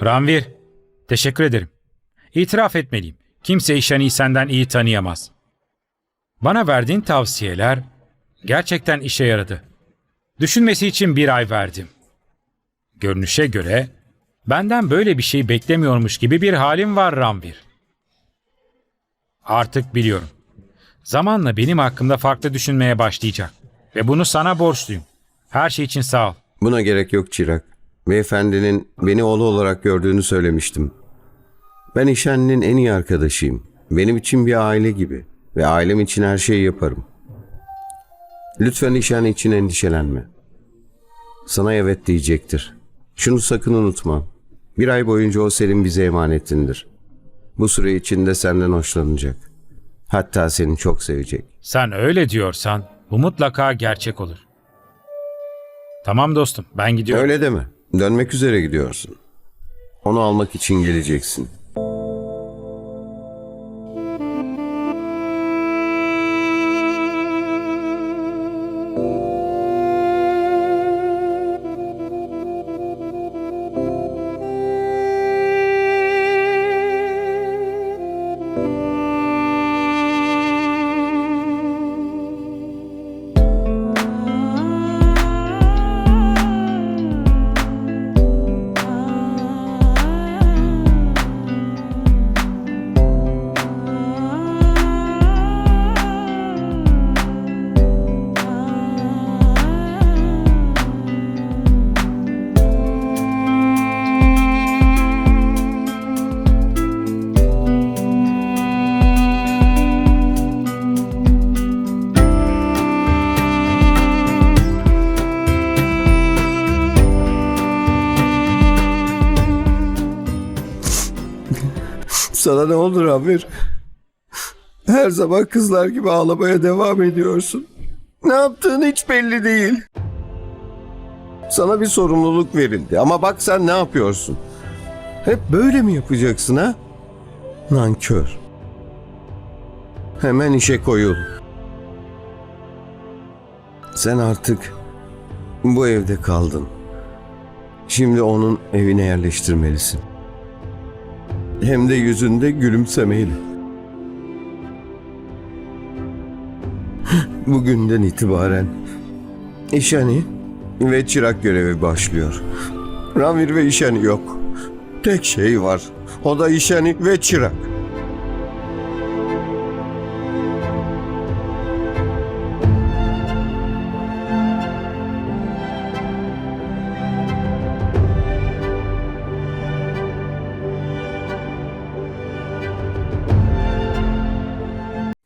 Ranvir, teşekkür ederim. İtiraf etmeliyim. Kimse İşani'yi senden iyi tanıyamaz. Bana verdiğin tavsiyeler gerçekten işe yaradı. Düşünmesi için bir ay verdim. Görünüşe göre benden böyle bir şey beklemiyormuş gibi bir halim var Ranvir. Artık biliyorum. Zamanla benim hakkımda farklı düşünmeye başlayacak. Ve bunu sana borçluyum. Her şey için sağ ol. Buna gerek yok Çırak. Beyefendinin beni oğlu olarak gördüğünü söylemiştim. Ben İşen'in en iyi arkadaşıyım. Benim için bir aile gibi. Ve ailem için her şeyi yaparım. Lütfen İşen için endişelenme. Sana evet diyecektir. Şunu sakın unutma. Bir ay boyunca o senin bize emanetindir. Bu süre içinde senden hoşlanacak. Hatta seni çok sevecek. Sen öyle diyorsan bu mutlaka gerçek olur. Tamam dostum ben gidiyorum. Öyle deme. Dönmek üzere gidiyorsun. Onu almak için geleceksin. Sana ne oldu Ramir? Her zaman kızlar gibi ağlamaya devam ediyorsun. Ne yaptığın hiç belli değil. Sana bir sorumluluk verildi ama bak sen ne yapıyorsun? Hep böyle mi yapacaksın ha? Nankör. Hemen işe koyul. Sen artık bu evde kaldın. Şimdi onun evine yerleştirmelisin hem de yüzünde gülümsemeyle. Bugünden itibaren İşani ve çırak görevi başlıyor. Ramir ve İşani yok. Tek şey var. O da İşani ve çırak.